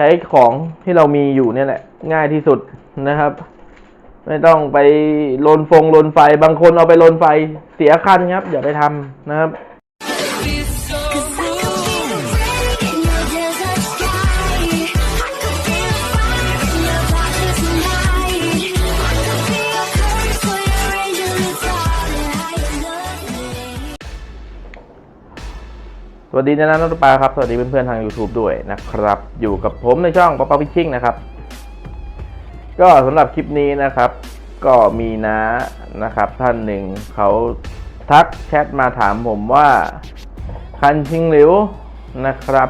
ใช้ของที่เรามีอยู่เนี่ยแหละ ง่ายที่สุดนะครับ ไม่ต้องไปลนฟงลนไฟบางคนเอาไปลนไฟเสียคันครับ อย่าไปทำนะครับ สวัสดีนะนักปลาครับ สวัสดีเพื่อนๆทาง YouTube ด้วยนะครับ อยู่กับผมในช่องปาปาพิชชิ่งนะครับ ก็สำหรับคลิปนี้นะครับ ก็มีน้านะครับ ท่านหนึ่งเขาทักแชทมาถามผมว่าคันชิงหลิวนะครับ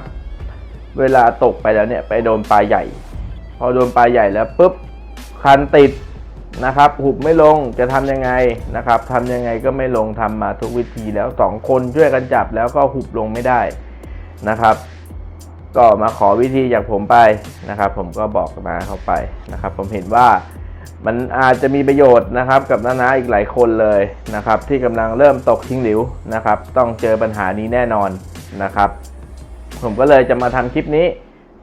เวลาตกไปแล้วเนี่ย ไปโดนปลาใหญ่ พอโดนปลาใหญ่แล้วปุ๊บคันติด นะครับหุบไม่ลงจะทำยังไงนะครับทำยังไงก็ไม่ลงทำมาทุกวิธีแล้วสองคนช่วยกันจับแล้วก็หุบลงไม่ได้นะครับ ก็มาขอวิธีจากผมไปนะครับ ผมก็บอกมาเข้าไปนะครับ ผมเห็นว่ามันอาจจะมีประโยชน์นะครับกับน้าๆอีกหลายคนเลยนะครับ ที่กำลังเริ่มตกทิ้งหลิวนะครับ ต้องเจอปัญหานี้แน่นอนนะครับ ผมก็เลยจะมาทำคลิปนี้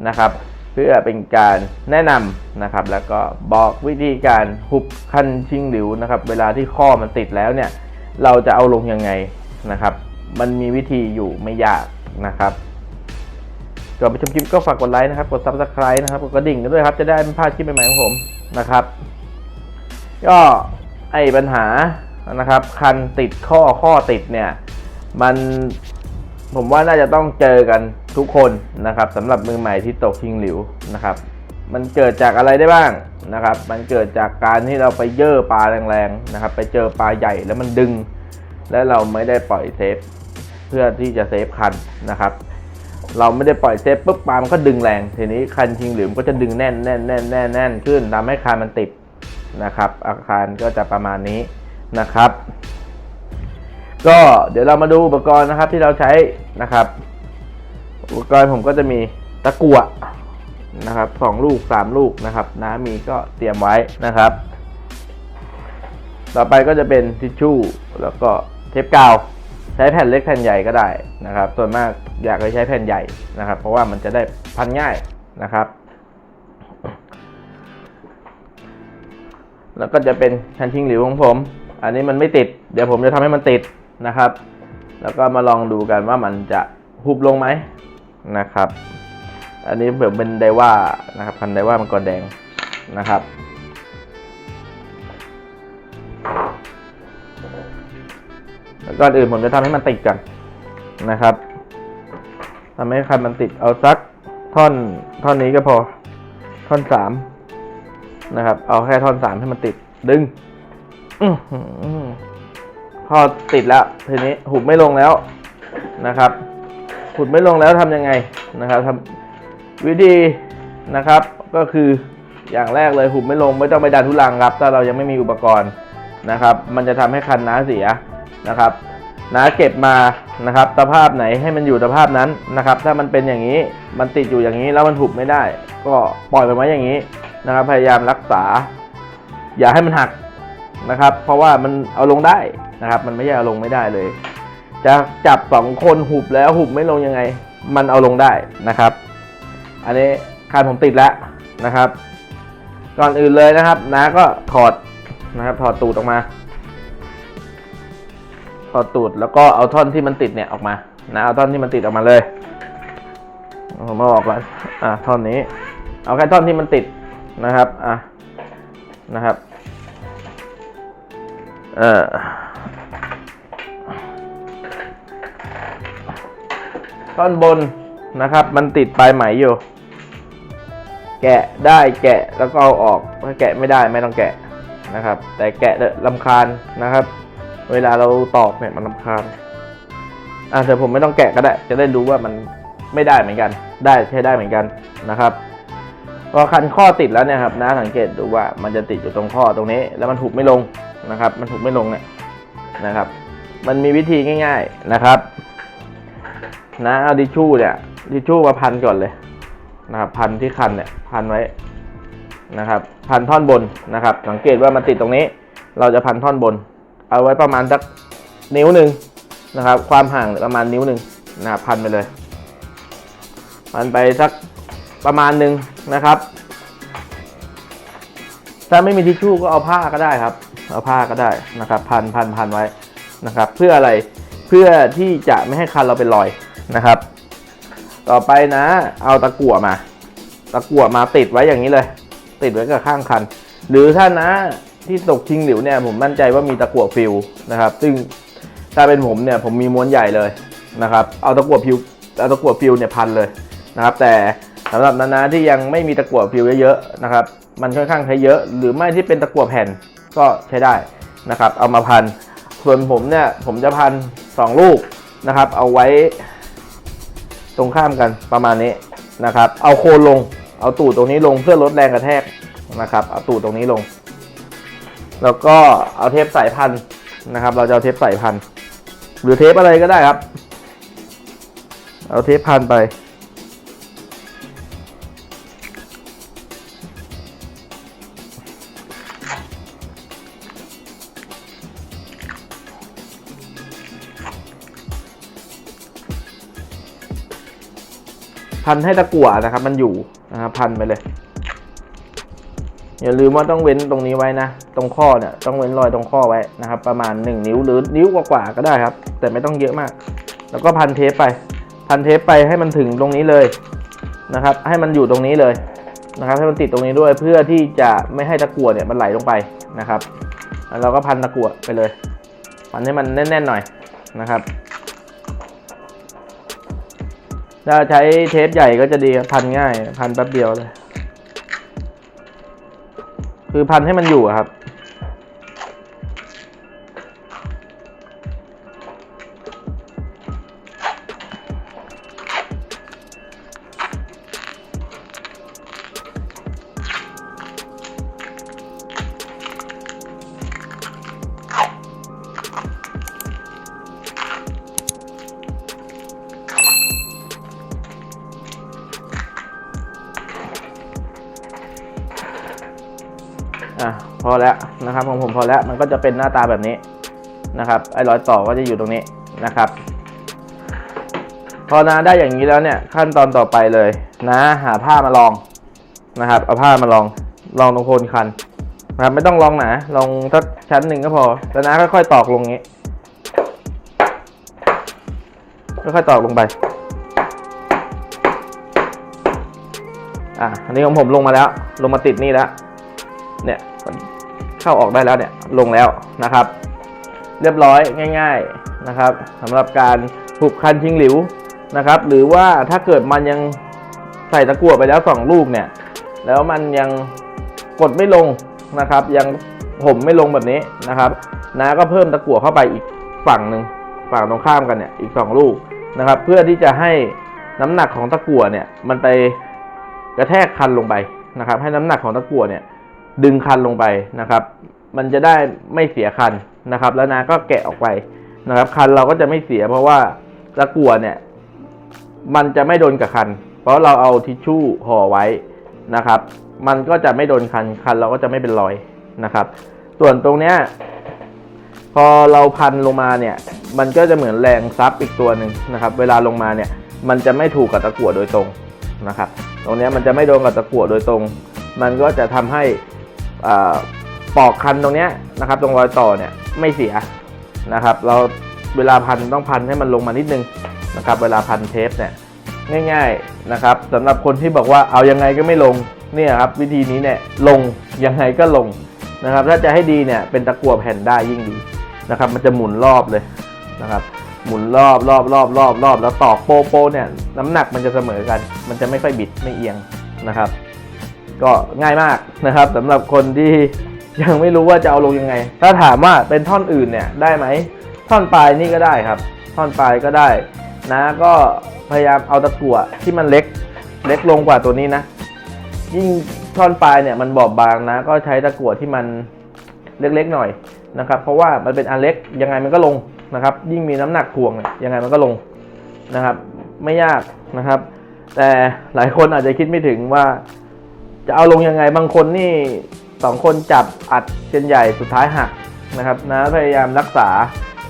นะครับ เพื่อเป็นการแนะนำนะครับ แล้วก็บอกวิธีการหุบคันชิงหลิวนะครับ เวลาที่ข้อมันติดแล้วเนี่ย เราจะเอาลงยังไงนะครับ มันมีวิธีอยู่ไม่ยากนะครับก่อนไปชมคลิปก็ฝากกดไลค์นะครับ กด subscribe นะครับ กดกระดิ่งกันด้วยครับ จะได้ไม่พลาดคลิปใหม่ๆของผมนะครับ ก็ไอ้ปัญหานะครับ คันติดข้อข้อติดเนี่ย มันผมว่าน่าจะต้องเจอกัน ทุกคนนะครับสำหรับมือใหม่ที่ตกชิงหลิวนะครับมันเกิดจากอะไรได้บ้างนะครับ มันเกิดจากการที่เราไปเย่อปลาแรงๆนะครับ ไปเจอปลาใหญ่แล้วมันดึง และเราไม่ได้ปล่อยเซฟ เพื่อที่จะเซฟคันนะครับ เราไม่ได้ปล่อยเซฟปุ๊บปลามันก็ดึงแรง ทีนี้คันชิงหลิวมันก็จะดึงแน่นแน่นแน่นแน่นแน่นขึ้นทำให้คันมันติดนะครับ อาคารก็จะประมาณนี้นะครับ ก็เดี๋ยวเรามาดูอุปกรณ์นะครับที่เราใช้นะครับ อุปกรณ์ผมก็จะมีตะกั่วนะครับสองลูกสามลูกนะครับน้ำมีก็เตรียมไว้นะครับ ต่อไปก็จะเป็นทิชชู่แล้วก็เทปกาวใช้แผ่นเล็กแผ่นใหญ่ก็ได้นะครับ ส่วนมากอยากให้ใช้แผ่นใหญ่นะครับ เพราะว่ามันจะได้พันง่ายนะครับ แล้วก็จะเป็นชันชิงหลิวของผม อันนี้มันไม่ติด เดี๋ยวผมจะทำให้มันติดนะครับ แล้วก็มาลองดูกันว่ามันจะหุบลงไหม นะครับ อันนี้เผื่อเป็นไดว่านะครับพันไดว่ามังกรแดงนะครับ แล้วก่อนอื่นผมจะทำให้มันติดกันนะครับทำให้คันมันติดเอาสักท่อนท่อนนี้ก็พอท่อนสามนะครับ เอาแค่ท่อนสามให้มันติดดึงพอติดแล้วทีนี้หุบไม่ลงแล้วนะครับ หุบไม่ลงแล้วทำยังไงนะครับทำวิธีนะครับ ก็คืออย่างแรกเลยหุบไม่ลงไม่ต้องไปดันทุลังครับ ถ้าเรายังไม่มีอุปกรณ์นะครับ มันจะทำให้คันน้าเสียนะครับน้าเก็บมานะครับสภาพไหนให้มันอยู่สภาพนั้นนะครับ ถ้ามันเป็นอย่างนี้มันติดอยู่อย่างนี้แล้วมันหุบไม่ได้ ก็ปล่อยไปไว้อย่างนี้นะครับ พยายามรักษา อย่าให้มันหักนะครับ เพราะว่ามันเอาลงได้นะครับ มันไม่ใช่เอาลงไม่ได้เลย จะจับสองคนหุบแล้วหุบไม่ลงยังไง มันเอาลงได้นะครับ อันนี้คานผมติดแล้วนะครับ ก่อนอื่นเลยนะครับน้าก็ถอดนะครับถอดตูดออกมา ถอดตูดแล้วก็เอาท่อนที่มันติดเนี่ยออกมานะเอาท่อนที่มันติดออกมาเลยผมมาบอกแล้วอะท่อนนี้ เอาแค่ท่อนที่มันติดนะครับอะนะครับ เอ่อ ท่อนบนนะครับ มันติดปลายไหมอยู่ แกะได้แกะแล้วก็เอาออกถ้าแกะไม่ได้ไม่ต้องแกะนะครับ แต่แกะเถอะลำคาญนะครับ เวลาเราตอกเนี่ยมันลำคาญอะเดี๋ยวผมไม่ต้องแกะก็ได้ จะได้รู้ว่ามันไม่ได้เหมือนกัน ได้ใช้ได้เหมือนกันนะครับพอคันข้อติดแล้วเนี่ยครับนะสังเกตดูว่ามันจะติดอยู่ตรงข้อตรงนี้ แล้วมันถูกไม่ลงนะครับ มันถูกไม่ลงเนี่ยนะครับ มันมีวิธีง่าย ๆนะครับ นะเอาดิชชู่เนี่ยดิชชู่มาพันก่อนเลยนะครับพันที่คันเนี่ยพันไว้นะครับ พันท่อนบนนะครับ สังเกตว่ามันติดตรงนี้ เราจะพันท่อนบน เอาไว้ประมาณสักนิ้วหนึ่งนะครับ ความห่างประมาณนิ้วหนึ่งนะครับพันไปเลยพันไปสักประมาณหนึ่งนะครับ ถ้าไม่มีทิชชู่ก็เอาผ้าก็ได้ครับ เอาผ้าก็ได้นะครับ พันพันพันไว้นะครับ เพื่ออะไรเพื่อที่จะไม่ให้คันเราเป็นรอย นะครับ ต่อไปนะ เอาตะกั่วมา ตะกั่วมาติดไว้อย่างนี้เลย ติดไว้กับข้างคัน หรือถ้านะที่ตกชิงหลิวเนี่ยผมมั่นใจว่ามีตะกั่วฟิวนะครับ ซึ่งถ้าเป็นผมเนี่ยผมมีม้วนใหญ่เลยนะครับ เอาตะกั่วฟิวเอาตะกั่วฟิวเนี่ยพันเลยนะครับ แต่สำหรับนานาที่ยังไม่มีตะกั่วฟิวเยอะๆนะครับ มันค่อนข้างใช้เยอะ หรือไม่ที่เป็นตะกั่วแผ่นก็ใช้ได้นะครับ เอามาพัน ส่วนผมเนี่ยผมจะพันสองลูกนะครับ เอาไว้ ตรงข้ามกันประมาณนี้นะครับ เอาโคนลง เอาตูดตรงนี้ลงเพื่อลดแรงกระแทกนะครับ เอาตูดตรงนี้ลง แล้วก็เอาเทปใส่พันนะครับ เราจะเอาเทปใส่พันหรือเทปอะไรก็ได้ครับ เอาเทปพันไป พันให้ตะกั่วนะครับ มันอยู่นะครับพันไปเลย อย่าลืมว่าต้องเว้นตรงนี้ไว้นะ ตรงข้อเนี่ยต้องเว้นรอยตรงข้อไว้นะครับ ประมาณ 1 นิ้วหรือนิ้วกว่าๆก็ได้ครับ แต่ไม่ต้องเยอะมาก แล้วก็พันเทปไป พันเทปไปให้มันถึงตรงนี้เลยนะครับ ให้มันอยู่ตรงนี้เลยนะครับให้มันติดตรงนี้ด้วยเพื่อที่จะไม่ให้ตะกั่วเนี่ยมันไหลลงไปนะครับแล้วเราก็พันตะกั่วไปเลย พันให้มันแน่นๆหน่อยนะครับ ถ้าใช้เทปใหญ่ก็จะดีครับพันง่าย พันแป๊บเดียวเลย คือพันให้มันอยู่ครับ พอแล้วนะครับของผมพอแล้วมันก็จะเป็นหน้าตาแบบนี้นะครับไอ้รอยต่อก็จะอยู่ตรงนี้นะครับ พอนะได้อย่างนี้แล้วเนี่ยขั้นตอนต่อไปเลยนะหาผ้ามาลองนะครับเอาผ้ามาลองลองตรงโคนคันนะครับไม่ต้องลองหนาลองสักชั้นหนึ่งก็พอแล้วนะค่อยๆตอกลงงี้ค่อยๆตอกลงไปอะอันนี้ของผมลงมาแล้ว ลงมาติดนี่แล้วเนี่ย เข้าออกได้แล้วเนี่ยลงแล้วนะครับ เรียบร้อยง่าย ๆนะครับสำหรับการผูกคันชิงหลิวนะครับ หรือว่าถ้าเกิดมันยังใส่ตะกั่วไปแล้วสองลูกเนี่ย แล้วมันยังกดไม่ลงนะครับ ยังผมไม่ลงแบบนี้นะครับนาก็เพิ่มตะกั่วเข้าไปอีกฝั่งหนึ่งฝั่งตรงข้ามกันเนี่ยอีกสองลูกนะครับ เพื่อที่จะให้น้ำหนักของตะกั่วเนี่ยมันไปกระแทกคันลงไปนะครับ ให้น้ำหนักของตะกั่วเนี่ย ดึงคันลงไปนะครับ มันจะได้ไม่เสียคันนะครับ แล้วนาก็แกะออกไปนะครับ คันเราก็จะไม่เสีย เพราะว่าตะกั่วเนี่ย มันจะไม่โดนกับคัน เพราะเราเอาทิชชู่ห่อไว้นะครับ มันก็จะไม่โดนคัน คันเราก็จะไม่เป็นรอยนะครับ ส่วนตรงเนี้ยพอเราพันลงมาเนี่ย มันก็จะเหมือนแรงซับอีกตัวหนึ่งนะครับ เวลาลงมาเนี่ย มันจะไม่ถูกกับตะกั่วโดยตรงนะครับ ตรงเนี้ยมันจะไม่โดนกับตะกั่วโดยตรง มันก็จะทำให้ ปอกคันตรงเนี้ยนะครับ ตรงรอยต่อเนี่ยไม่เสียนะครับ เราเวลาพันต้องพันให้มันลงมานิดนึงนะครับ เวลาพันเทปเนี่ยง่าย ๆนะครับสำหรับคนที่บอกว่าเอายังไงก็ไม่ลงเนี่ยครับวิธีนี้เนี่ยลงยังไงก็ลงนะครับ ถ้าจะให้ดีเนี่ยเป็นตะกั่วแผ่นได้ยิ่งดีนะครับ มันจะหมุนรอบเลยนะครับ หมุนรอบรอบรอบรอบรอบแล้วตอกโปโปเนี่ยน้ำหนักมันจะเสมอกัน มันจะไม่ค่อยบิดไม่เอียงนะครับ ก็ง่ายมากนะครับสำหรับคนที่ยังไม่รู้ว่าจะเอาลงยังไง ถ้าถามว่าเป็นท่อนอื่นเนี่ยได้ไหมท่อนปลายนี่ก็ได้ครับ ท่อนปลายก็ได้นะก็พยายามเอาตะกั่วที่มันเล็กเล็กลงกว่าตัวนี้นะ ยิ่งท่อนปลายเนี่ยมันบอบบางนะ ก็ใช้ตะกั่วที่มันเล็กๆหน่อยนะครับ เพราะว่ามันเป็นอันเล็กยังไงมันก็ลงนะครับ ยิ่งมีน้ำหนักถ่วงยังไงมันก็ลงนะครับ ไม่ยากนะครับ แต่หลายคนอาจจะคิดไม่ถึงว่า จะเอาลงยังไงบางคนนี่สองคนจับอัดเส้นใหญ่สุดท้ายหักนะครับนะพยายามรักษา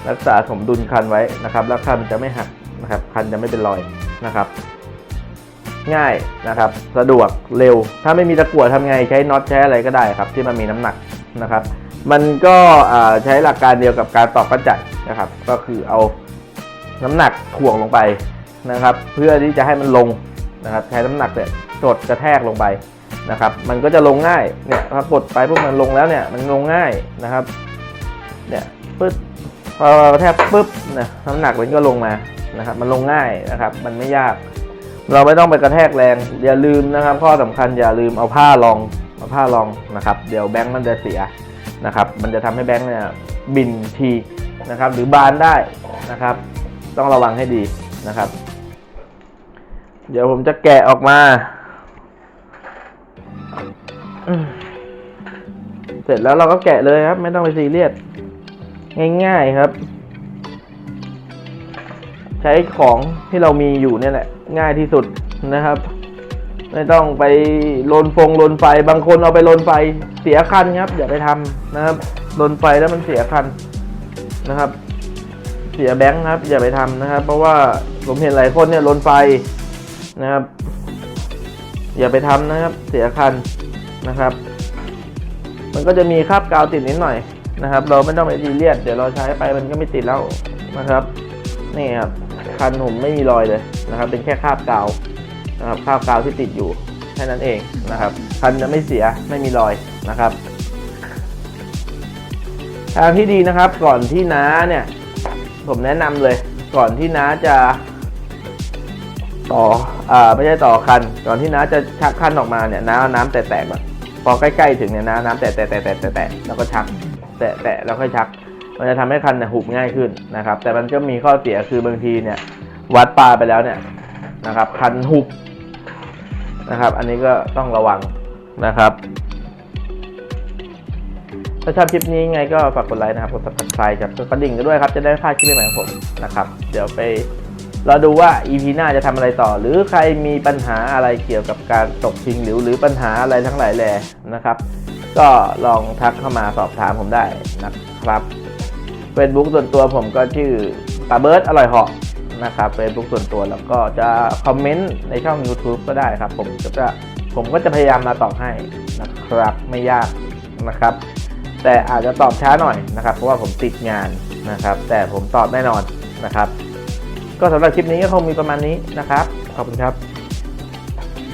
รักษาสมดุลคันไว้นะครับแล้วคันจะไม่หักนะครับคันจะไม่เป็นรอยนะครับง่ายนะครับ สะดวกเร็ว ถ้าไม่มีตะกั่วทำไงใช้น็อตใช้อะไรก็ได้ครับ ที่มันมีน้ำหนักนะครับ มันก็ใช้หลักการเดียวกับการตอกกระจัดนะครับ ก็คือเอาน้ำหนักถ่วงลงไปนะครับ เพื่อที่จะให้มันลงนะครับ ใช้น้ำหนักเนี่ยกดกระแทกลงไป นะครับ มันก็จะลงง่าย เนี่ยพอกดไปพวกมันลงแล้วเนี่ย มันลงง่ายนะครับ เนี่ยปึ๊บพอแทกปึ๊บนะน้ำหนักมันก็ลงมานะครับ มันลงง่ายนะครับ มันไม่ยาก เราไม่ต้องไปกระแทกแรง อย่าลืมนะครับ ข้อสำคัญอย่าลืมเอาผ้ารองเอาผ้ารองนะครับ เดี๋ยวแบงค์มันจะเสียนะครับ มันจะทำให้แบงค์เนี่ยบินทีนะครับ หรือบานได้นะครับ ต้องระวังให้ดีนะครับ เดี๋ยวผมจะแกะออกมา เสร็จแล้วเราก็แกะเลยครับ ไม่ต้องไปซีเรียสง่ายๆครับ ใช้ของที่เรามีอยู่เนี่ยแหละ ง่ายที่สุดนะครับ ไม่ต้องไปลนฟงลนไฟบางคนเอาไปลนไฟเสียคันครับ อย่าไปทำนะครับลนไฟแล้วมันเสียคันนะครับ เสียแบงค์ครับ อย่าไปทำนะครับ เพราะว่าผมเห็นหลายคนเนี่ยลนไฟนะครับ อย่าไปทำนะครับ เสียคัน นะครับ มันก็จะมีคราบกาวติดนิดหน่อยนะครับ เราไม่ต้องไปซีเรียสเดี๋ยวเราใช้ไปมันก็ไม่ติดแล้วนะครับ นี่ครับคันผมไม่มีรอยเลยนะครับ เป็นแค่คราบกาวนะครับคราบกาวที่ติดอยู่แค่นั้นเองนะครับ คันจะไม่เสียไม่มีรอยนะครับทางที่ดีนะครับก่อนที่น้าเนี่ย ผมแนะนำเลย ก่อนที่น้าจะ ต่ออ่าไม่ใช่ต่อคัน ก่อนที่น้าจะชักคันออกมาเนี่ยน้าเอาน้ำแตะๆก่อน พอใกล้ๆถึงเนี่ยน้าน้ำแตะๆแตะๆแตะๆแตะๆแล้วก็ชัก แตะๆแล้วค่อยชัก มันจะทำให้คันเนี่ยหุบง่ายขึ้นนะครับ แต่มันก็มีข้อเสียคือบางทีเนี่ย วัดปลาไปแล้วเนี่ยนะครับ คันหุบนะครับ อันนี้ก็ต้องระวังนะครับ ถ้าชอบคลิปนี้ไงก็ฝากกดไลค์นะครับกด subscribe กับกดกระดิ่งกันด้วยครับ จะได้ไม่พลาดคลิปใหม่ๆของผมนะครับ เดี๋ยวไป เราดูว่า EP หน้าจะทำอะไรต่อ หรือใครมีปัญหาอะไรเกี่ยวกับการตกชิงหรือหรือปัญหาอะไรทั้งหลายแหล่นะครับ ก็ลองทักเข้ามาสอบถามผมได้นะครับ Facebook ส่วนตัวผมก็ชื่อปาเบิร์ดอร่อยเหาะนะครับ Facebook ส่วนตัวแล้วก็จะคอมเมนต์ในช่อง YouTube ก็ได้ครับ ผมจะผมก็จะพยายามมาตอบให้นะครับไม่ยากนะครับ แต่อาจจะตอบช้าหน่อยนะครับ เพราะว่าผมติดงานนะครับ แต่ผมตอบแน่นอนนะครับ ก็สำหรับคลิปนี้ก็คงมีประมาณนี้นะครับ ขอบคุณครับ